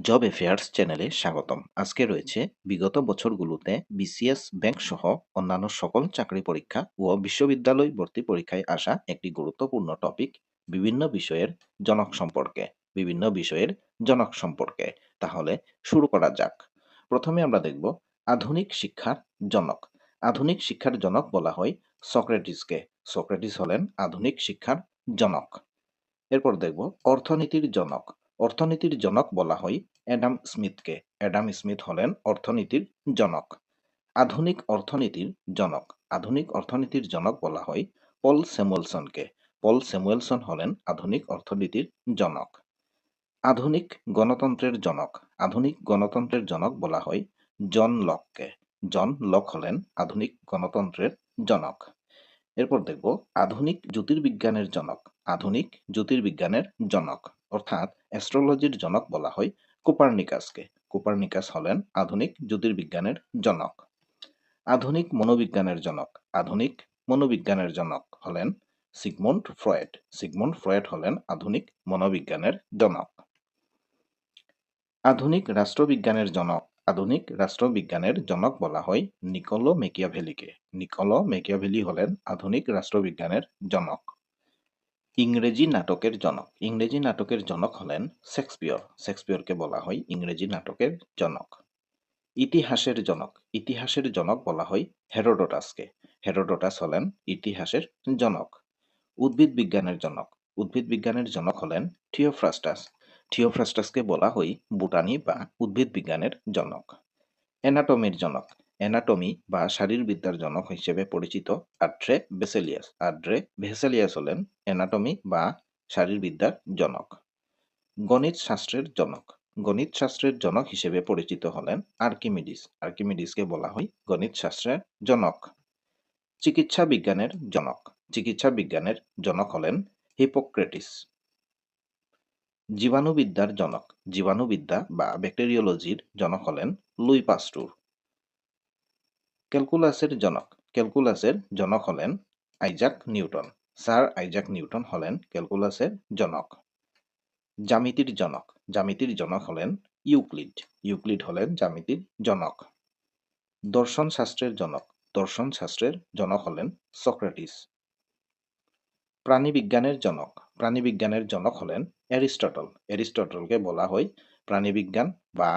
Job affairs চ্যানেলে স্বাগতম। আজকে রয়েছে বিগত বছরগুলোতে বিসিএস ব্যাংক সহ অন্যান্য সকল চাকরি পরীক্ষা ও বিশ্ববিদ্যালয় ভর্তি পরীক্ষায় আসা একটি গুরুত্বপূর্ণ টপিক বিভিন্ন বিষয়ের জনক সম্পর্কে। বিভিন্ন বিষয়ের জনক সম্পর্কে। তাহলে শুরু করা যাক। প্রথমে আমরা দেখব আধুনিক শিক্ষার জনক। আধুনিক শিক্ষার জনক বলা হয় সক্রেটিসকে। সক্রেটিস হলেন আধুনিক শিক্ষার জনক। এরপর দেখব অর্থনীতির জনক। অর্থনীতির জনক বলা হয় অ্যাডাম স্মিথকে। অ্যাডাম স্মিথ হলেন অর্থনীতির জনক। আধুনিক অর্থনীতির জনক। আধুনিক অর্থনীতির জনক বলা হয় পল স্যামুয়েলসনকে। পল স্যামুয়েলসন হলেন আধুনিক অর্থনীতির জনক। আধুনিক গণতন্ত্রের জনক। আধুনিক গণতন্ত্রের জনক বলা হয় জন লককে। জন লক হলেন আধুনিক গণতন্ত্রের জনক। এরপর দেখব আধুনিক জ্যোতির্বিজ্ঞানের জনক। আধুনিক জ্যোতির্বিজ্ঞানের জনক। অর্থাৎ অ্যাস্ট্রোলজির জনক বলা হয় কোপার্নিকাসকে কোপার্নিকাস হলেন আধুনিক জ্যোতির্বিজ্ঞানের জনক। আধুনিক মনোবিজ্ঞানের জনক। আধুনিক মনোবিজ্ঞানের জনক হলেন সিগমন্ড ফ্রয়েড। সিগমন্ড ফ্রয়েড হলেন আধুনিক মনোবিজ্ঞানের জনক। আধুনিক রাষ্ট্রবিজ্ঞানের জনক। আধুনিক রাষ্ট্রবিজ্ঞানের জনক বলা হয় নিকোলো মেকিয়াভেলিকে। নিকোলো মেকিয়াভেলি হলেন আধুনিক রাষ্ট্রবিজ্ঞানের জনক। ইংরেজি নাটকের জনক। ইংরেজি নাটকের জনক হলেন শেক্সপিয়র। শেক্সপিয়রকে বলা হয় ইংরেজি নাটকের জনক। ইতিহাসের জনক। ইতিহাসের জনক বলা হয় হেরোডোটাসকে। হেরোডোটাস হলেন ইতিহাসের জনক। উদ্ভিদ বিজ্ঞানের জনক। উদ্ভিদ বিজ্ঞানের জনক হলেন থিওফ্রাস্টাস। থিওফ্রাস্টাসকে বলা হয় বুটানি বা উদ্ভিদ বিজ্ঞানের জনক। অ্যানাটমির জনক। অ্যানাটমি বা শারীরবিদ্যার জনক হিসেবে পরিচিত আড্রে বেসেলিয়াস। আড্রে ভেসেলিয়াস হলেন অ্যানাটমি বা শারীরবিদ্যার জনক। গণিত শাস্ত্রের জনক। গণিত শাস্ত্রের জনক হিসেবে পরিচিত হলেন আর্কিমিডিস। আর্কিমিডিসকে বলা হয় গণিত শাস্ত্রের জনক। চিকিৎসা বিজ্ঞানের জনক। চিকিৎসা বিজ্ঞানের জনক হলেন হিপোক্রেটিস। জীবাণুবিদ্যার জনক। জীবাণুবিদ্যা বা ব্যাকটেরিওলজির জনক হলেন লুই পাস্টুর ক্যালকুলাসের জনক। ক্যালকুলাসের জনক হলেন Isaac Newton sir Isaac Newton হলেন ক্যালকুলাসের জনক। জ্যামিতির জনক। জ্যামিতির জনক হলেন ইউক্লিড ইউক্লিড হলেন জ্যামিতির জনক। দর্শন শাস্ত্রের জনক। দর্শন শাস্ত্রের জনক হলেন সক্রেটিস প্রাণীবিজ্ঞানের জনক। প্রাণীবিজ্ঞানের জনক হলেন অ্যারিস্টটল অ্যারিস্টটলকে বলা হয় প্রাণীবিজ্ঞান বা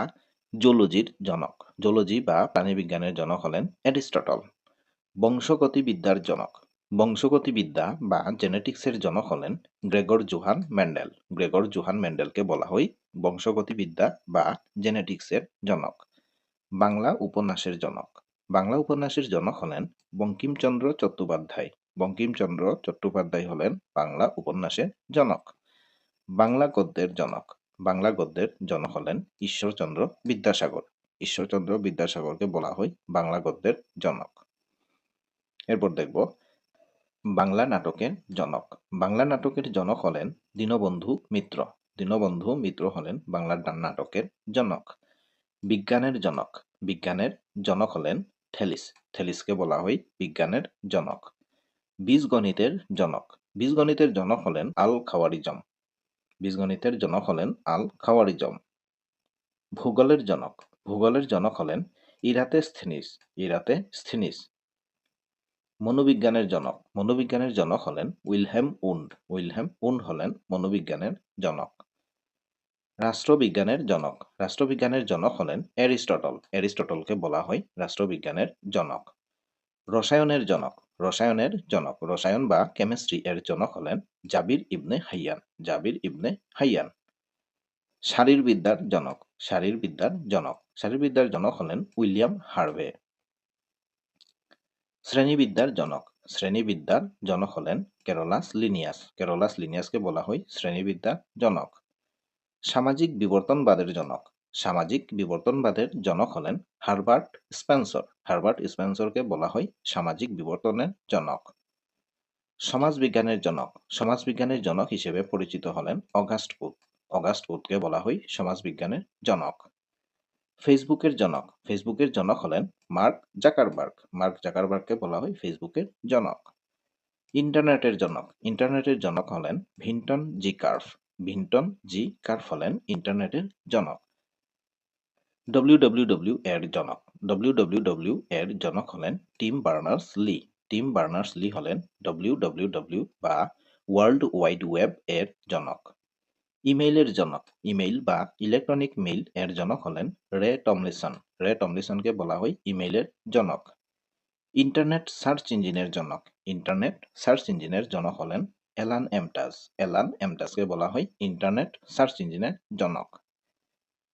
জুলজির জনক। জুলজি বা প্রাণীবিজ্ঞানের জনক হলেন অ্যারিস্টটল। বংশগতিবিদ্যার জনক। বংশগতিবিদ্যা বা জেনেটিক্সের জনক হলেন Gregor Johann Mendel. Gregor Johann ম্যান্ডেলকে বলা হয় বংশগতিবিদ্যা বা জেনেটিক্সের জনক। বাংলা উপন্যাসের জনক। বাংলা উপন্যাসের জনক হলেন বঙ্কিমচন্দ্র চট্টোপাধ্যায়। বঙ্কিমচন্দ্র চট্টোপাধ্যায় হলেন বাংলা উপন্যাসের জনক। বাংলা গদ্যের জনক। বাংলা গদ্যের জনক হলেন ঈশ্বরচন্দ্র বিদ্যাসাগর। ঈশ্বরচন্দ্র বিদ্যাসাগরকে বলা হয় বাংলা গদ্যের জনক। এরপর দেখব বাংলা নাটকের জনক। বাংলা নাটকের জনক হলেন দীনবন্ধু মিত্র। দীনবন্ধু মিত্র হলেন বাংলা নাটকের জনক। বিজ্ঞানের জনক। বিজ্ঞানের জনক হলেন থেলিস। থেলিসকে বলা হয় বিজ্ঞানের জনক। বীজগণিতের জনক। বীজগণিতের জনক হলেন আল খাওয়ারিজম। বীজগণিতের জনক হলেন আল খাওয়ারিজম ভূগোলের জনক। ভূগোলের জনক হলেন ইরাতে স্থিনিস। ইরাতে স্থিনিস। মনোবিজ্ঞানের জনক। মনোবিজ্ঞানের জনক হলেন উইলহেম উন্ড। উইলহেম উন্ড হলেন মনোবিজ্ঞানের জনক। রাষ্ট্রবিজ্ঞানের জনক। রাষ্ট্রবিজ্ঞানের জনক হলেন অ্যারিস্টটল। অ্যারিস্টটলকে বলা হয় রাষ্ট্রবিজ্ঞানের জনক। রসায়নের জনক। রসায়নের জনক, রসায়ন বা কেমিস্ট্রি এর জনক হলেন জাবির ইবনে হাইয়ান, জাবির ইবনে হাইয়ান। শারীরবিদ্যার জনক শারীরবিদ্যার জনক শারীরবিদ্যার জনক হলেন উইলিয়াম হার্ভে। শ্রেণীবিদ্যার জনক শ্রেণীবিদ্যার জনক হলেন কেরলাস লিনিয়াস, কেরলাস লিনিয়াসকে বলা হয় শ্রেণীবিদ্যার জনক। সামাজিক বিবর্তনবাদের জনক সামাজিক বিবর্তনবাদের জনক হলেন হারবার্ট স্পেন্সর। হারবার্ট স্পেন্সরকে বলা হয় সামাজিক বিবর্তনের জনক। সমাজবিজ্ঞানের জনক। সমাজবিজ্ঞানের জনক হিসেবে পরিচিত হলেন অগাস্ট পুত। অগাস্ট পুতকে বলা হয় সমাজবিজ্ঞানের জনক। ফেসবুকের জনক। ফেসবুকের জনক হলেন মার্ক জাকারবার্গ। মার্ক জাকারবার্গকে বলা হয় ফেসবুকের জনক। ইন্টারনেটের জনক। ইন্টারনেটের জনক হলেন ভিন্টন জি কার্ফ। ভিন্টন জি কার্ফ হলেন ইন্টারনেটের জনক। ডব্লিউ এর জনক ডব্লিউ এর জনক হলেন Tim Berners Lee Tim Berners Lee হলেন ডব্লিউ বা ওয়ার্ল্ড ওয়াইড ওয়েব এর জনক। ইমেইলের জনক, ইমেইল বা ইলেকট্রনিক মেইল এর জনক হলেন রে টমলিসন। রে টমলিসনকে বলা হয় ইমেইলের জনক। ইন্টারনেট সার্চ ইঞ্জিনের জনক, ইন্টারনেট সার্চ ইঞ্জিনের জনক হলেন এলান এমটাস এলান এমটাসকে বলা হয় ইন্টারনেট সার্চ ইঞ্জিনের জনক।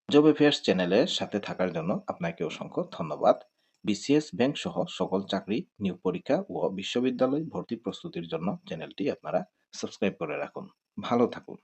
জব অ্যাফেয়ার্স চ্যানেলের সাথে থাকার জন্য আপনাকে অসংখ্য ধন্যবাদ। বিসিএস ব্যাংক সহ সকল চাকরি, নিয়োগ পরীক্ষা ও বিশ্ববিদ্যালয় ভর্তি প্রস্তুতির জন্য চ্যানেলটি আপনারা সাবস্ক্রাইব করে রাখুন। ভালো থাকুন।